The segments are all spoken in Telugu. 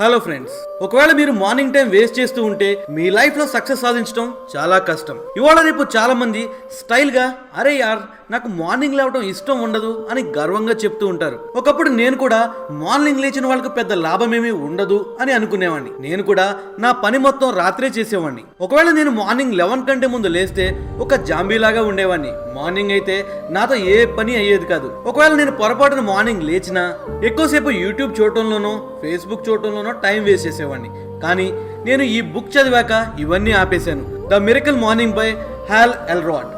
హలో ఫ్రెండ్స్ ఒకవేళ మీరు మార్నింగ్ టైం వేస్ట్ చేస్తూ ఉంటే మీ లైఫ్లో సక్సెస్ సాధించడం చాలా కష్టం. ఇవాళ రేపు చాలా మంది స్టైల్గా అరే యార్ నాకు మార్నింగ్ లేవడం ఇష్టం ఉండదు అని గర్వంగా చెప్తూ ఉంటారు. ఒకప్పుడు నేను కూడా మార్నింగ్ లేచిన వాళ్ళకి పెద్ద లాభమేమీ ఉండదు అని అనుకునేవాడిని నేను కూడా నా పని మొత్తం రాత్రే చేసేవాడిని ఒకవేళ నేను మార్నింగ్ లెవెన్ కంటే ముందు లేస్తే ఒక జాంబీలాగా ఉండేవాడిని మార్నింగ్ అయితే నాతో ఏ పని అయ్యేది కాదు. ఒకవేళ నేను పొరపాటున మార్నింగ్ లేచినా ఎక్కువసేపు యూట్యూబ్ చూడటంలోనో ఫేస్బుక్ చూడటంలోనో టైం వేస్ట్ చేసేవాడిని కానీ నేను ఈ బుక్ చదివాక ఇవన్నీ ఆపేశాను. The miracle morning by Hal Elrod.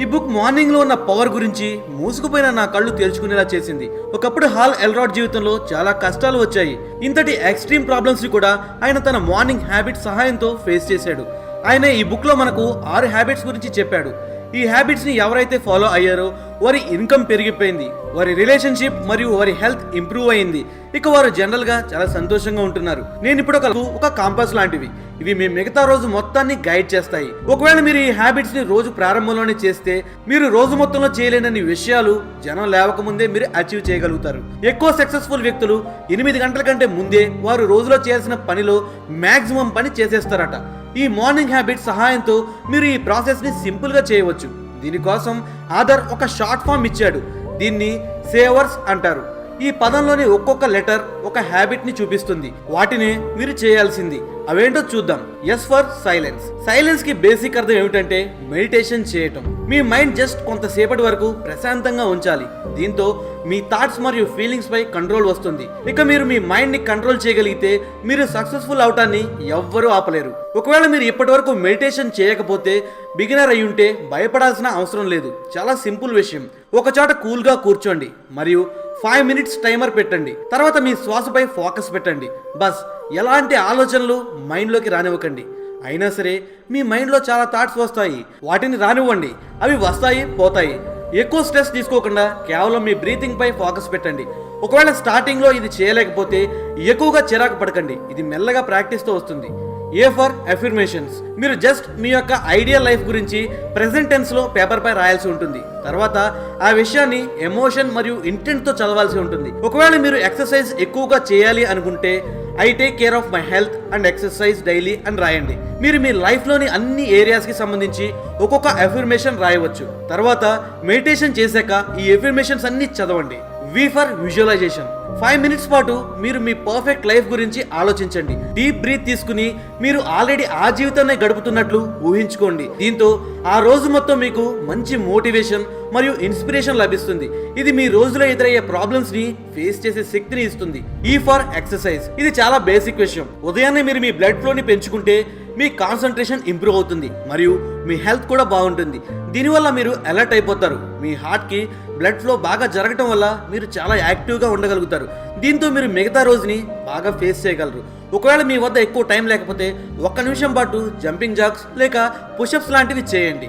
ఈ బుక్ మార్నింగ్లో ఉన్న పవర్ గురించి మూసుకుపోయిన నా కళ్ళు తెరుచుకునేలా చేసింది. ఒకప్పుడు హాల్ ఎల్రాడ్ జీవితంలో చాలా కష్టాలు వచ్చాయి. ఇంతటి ఎక్స్ట్రీమ్ ప్రాబ్లమ్స్ని కూడా ఆయన తన మార్నింగ్ హ్యాబిట్ సహాయంతో ఫేస్ చేశాడు. ఆయన ఈ బుక్లో మనకు ఆరు హ్యాబిట్స్ గురించి చెప్పాడు. ఈ హ్యాబిట్స్ని ఎవరైతే ఫాలో అయ్యారో వారి ఇన్కమ్ పెరిగిపోయింది వారి రిలేషన్షిప్ మరియు వారి హెల్త్ ఇంప్రూవ్ అయింది. ఇక వారు జనరల్గా చాలా సంతోషంగా ఉంటున్నారు. నేను ఇప్పుడు ఒక ఒక కాంపాస్ లాంటివి. ఇవి మీ మిగతా రోజు మొత్తాన్ని గైడ్ చేస్తాయి. ఒకవేళ మీరు ఈ హ్యాబిట్స్ని రోజు ప్రారంభంలోనే చేస్తే మీరు రోజు మొత్తంలో చేయలేనన్ని విషయాలు జనం లేవకముందే మీరు అచీవ్ చేయగలుగుతారు. ఎక్కువ సక్సెస్ఫుల్ వ్యక్తులు ఎనిమిది గంటల కంటే ముందే వారు రోజులో చేయాల్సిన పనిలో మాక్సిమం పని చేసేస్తారట. ఈ మార్నింగ్ హ్యాబిట్ సహాయంతో మీరు ఈ ప్రాసెస్ని సింపుల్గా చేయవచ్చు. దీనికోసం ఆధార్ ఒక షార్ట్ ఫామ్ ఇచ్చాడు. దీన్ని సేవర్స్ అంటారు. ఈ పదంలోని ఒక్కొక్క లెటర్ ఒక హ్యాబిట్ని చూపిస్తుంది. వాటిని మీరు చేయాల్సింది. అవేంటో చూద్దాం. S for silence. సైలెన్స్కి బేసిక్ అర్థం ఏమిటంటే మెడిటేషన్ చేయటం. మీ మైండ్ జస్ట్ కొంతసేపటి వరకు ప్రశాంతంగా ఉంచాలి. దీంతో మీ థాట్స్ మరియు ఫీలింగ్స్ పై కంట్రోల్ వస్తుంది. ఇక మీరు మీ మైండ్ని కంట్రోల్ చేయగలిగితే మీరు సక్సెస్ఫుల్ అవటాన్ని ఎవ్వరూ ఆపలేరు. ఒకవేళ మీరు ఇప్పటి వరకు మెడిటేషన్ చేయకపోతే బిగినర్ అయి ఉంటే భయపడాల్సిన అవసరం లేదు. చాలా సింపుల్ విషయం. ఒక చోట కూల్గా కూర్చోండి మరియు ఫైవ్ మినిట్స్ టైమర్ పెట్టండి. తర్వాత మీ శ్వాసపై ఫోకస్ పెట్టండి. బస్ ఎలాంటి ఆలోచనలు మైండ్లోకి రానివ్వకండి. అయినా సరే మీ మైండ్లో చాలా థాట్స్ వస్తాయి. వాటిని రానివ్వండి. అవి వస్తాయి పోతాయి. ఎక్కువ స్ట్రెస్ తీసుకోకుండా కేవలం మీ బ్రీతింగ్ పై ఫోకస్ పెట్టండి. ఒకవేళ స్టార్టింగ్లో ఇది చేయలేకపోతే ఎక్కువగా చిరాకు పడకండి. ఇది మెల్లగా ప్రాక్టీస్తో వస్తుంది. ఏ ఫర్ అఫిర్మేషన్స్ మీరు జస్ట్ మీ యొక్క ఐడియల్ లైఫ్ గురించి ప్రెసెంట్ టెన్స్లో పేపర్ పై రాయాల్సి ఉంటుంది. తర్వాత ఆ విషయాన్ని ఎమోషన్ మరియు ఇంటెంట్తో చదవాల్సి ఉంటుంది. ఒకవేళ మీరు ఎక్సర్సైజ్ ఎక్కువగా చేయాలి అనుకుంటే I take care of my health and exercise daily అని రాయండి. మీరు మీ లైఫ్లోని అన్ని ఏరియాస్కి సంబంధించి ఒక్కొక్క అఫిర్మేషన్ రాయవచ్చు. తర్వాత మెడిటేషన్ చేశాక ఈ అఫిర్మేషన్స్ అన్ని చదవండి. V for visualisation five minutes పాటు మీరు మీ పర్ఫెక్ట్ లైఫ్ గురించి ఆలోచించండి. డీప్ బ్రీత్ తీసుకుని మీరు ఆల్రెడీ ఆ జీవితాన్ని గడుపుతున్నట్లు ఊహించుకోండి. దీంతో ఆ రోజు మొత్తం మీకు మంచి మోటివేషన్ మరియు ఇన్స్పిరేషన్ లభిస్తుంది. ఇది మీ రోజులో ఎదురయ్యే ప్రాబ్లమ్స్ని ఫేస్ చేసే శక్తిని ఇస్తుంది. ఈ ఫర్ ఎక్సర్సైజ్ ఇది చాలా బేసిక్ విషయం. ఉదయాన్నే మీరు మీ బ్లడ్ ఫ్లోని పెంచుకుంటే మీ కాన్సన్ట్రేషన్ ఇంప్రూవ్ అవుతుంది మరియు మీ హెల్త్ కూడా బాగుంటుంది. దీనివల్ల మీరు అలర్ట్ అయిపోతారు. మీ హార్ట్కి బ్లడ్ ఫ్లో బాగా జరగటం వల్ల మీరు చాలా యాక్టివ్గా ఉండగలుగుతారు. దీంతో మీరు మిగతా రోజుని బాగా ఫేస్ చేయగలరు. ఒకవేళ మీ వద్ద ఎక్కువ టైం లేకపోతే ఒక్క నిమిషం పాటు జంపింగ్ జాక్స్ లేక పుషప్స్ లాంటివి చేయండి.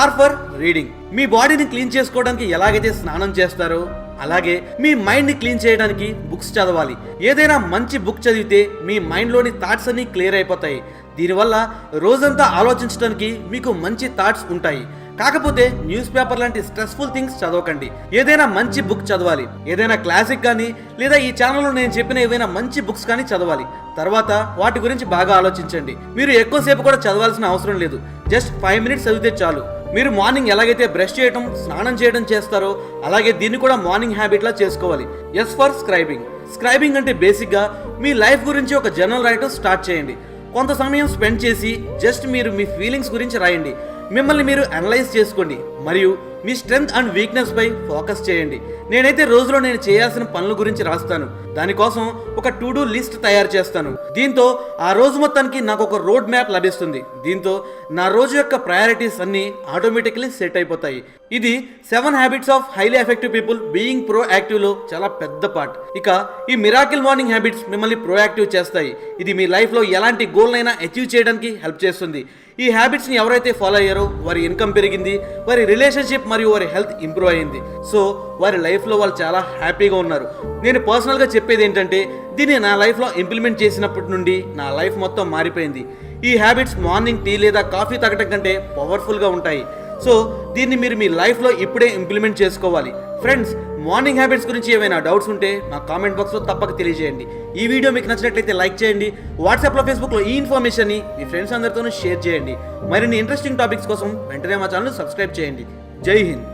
ఆర్ ఫర్ రీడింగ్ మీ బాడీని క్లీన్ చేసుకోవడానికి ఎలాగైతే స్నానం చేస్తారో అలాగే మీ మైండ్ని క్లీన్ చేయడానికి బుక్స్ చదవాలి. ఏదైనా మంచి బుక్ చదివితే మీ మైండ్లోని థాట్స్ అన్ని క్లియర్ అయిపోతాయి. దీనివల్ల రోజంతా ఆలోచించడానికి మీకు మంచి థాట్స్ ఉంటాయి. కాకపోతే న్యూస్ పేపర్ లాంటి స్ట్రెస్ఫుల్ థింగ్స్ చదవకండి. ఏదైనా మంచి బుక్ చదవాలి. ఏదైనా క్లాసిక్ కానీ లేదా ఈ ఛానల్లో నేను చెప్పిన ఏదైనా మంచి బుక్స్ కానీ చదవాలి. తర్వాత వాటి గురించి బాగా ఆలోచించండి. మీరు ఎక్కువసేపు కూడా చదవాల్సిన అవసరం లేదు. జస్ట్ ఫైవ్ మినిట్స్ చదివితే చాలు. మీరు మార్నింగ్ ఎలాగైతే బ్రష్ చేయడం స్నానం చేయడం చేస్తారో అలాగే దీన్ని కూడా మార్నింగ్ హ్యాబిట్ లా చేసుకోవాలి. ఎస్ ఫర్ స్క్రైబింగ్ స్క్రైబింగ్ అంటే బేసిక్గా మీ లైఫ్ గురించి ఒక జర్నల్ రాయటం స్టార్ట్ చేయండి. కొంత సమయం స్పెండ్ చేసి జస్ట్ మీరు మీ ఫీలింగ్స్ గురించి రాయండి. మిమ్మల్ని మీరు అనలైజ్ చేసుకోండి. మరియు మీ స్ట్రెంగ్త్ అండ్ వీక్నెస్ పై ఫోకస్ చేయండి. నేనైతే రోజులో నేను చేయాల్సిన పనుల గురించి రాస్తాను. దానికోసం ఒక టు డూ లిస్ట్ తయారు చేస్తాను. దీంతో ఆ రోజు మొత్తానికి నాకు ఒక రోడ్ మ్యాప్ లభిస్తుంది. దీంతో నా రోజు యొక్క ప్రయారిటీస్ అన్ని ఆటోమేటిక్లీ సెట్ అయిపోతాయి. ఇది seven habits of highly effective people being pro యాక్టివ్లో చాలా పెద్ద పార్ట్. ఇక ఈ మిరాకిల్ మార్నింగ్ హ్యాబిట్స్ మిమ్మల్ని ప్రోయాక్టివ్ చేస్తాయి. ఇది మీ లైఫ్లో ఎలాంటి గోల్ అయినా అచీవ్ చేయడానికి హెల్ప్ చేస్తుంది. ఈ హ్యాబిట్స్ని ఎవరైతే ఫాలో అయ్యారో వారి ఇన్కమ్ పెరిగింది వారి రిలేషన్షిప్ మరియు వారి హెల్త్ ఇంప్రూవ్ అయింది. సో వారి లైఫ్ లైఫ్లో వాళ్ళు చాలా హ్యాపీగా ఉన్నారు. నేను పర్సనల్గా చెప్పేది ఏంటంటే దీన్ని నా లైఫ్లో ఇంప్లిమెంట్ చేసినప్పటి నుండి నా లైఫ్ మొత్తం మారిపోయింది. ఈ హ్యాబిట్స్ మార్నింగ్ టీ లేదా కాఫీ తాగటం కంటే పవర్ఫుల్గా ఉంటాయి. సో దీన్ని మీరు మీ లైఫ్లో ఇప్పుడే ఇంప్లిమెంట్ చేసుకోవాలి. ఫ్రెండ్స్ మార్నింగ్ హ్యాబిట్స్ గురించి ఏమైనా డౌట్స్ ఉంటే మా కామెంట్ బాక్స్లో తప్పక తెలియజేయండి. ఈ వీడియో మీకు నచ్చినట్లయితే లైక్ చేయండి. వాట్సాప్లో ఫేస్బుక్లో ఈ ఇన్ఫర్మేషన్ని మీ ఫ్రెండ్స్ అందరితోనూ షేర్ చేయండి. మరిన్ని ఇంట్రెస్టింగ్ టాపిక్స్ కోసం వెంటనే మా ఛానల్ సబ్స్క్రైబ్ చేయండి. జై హింద్.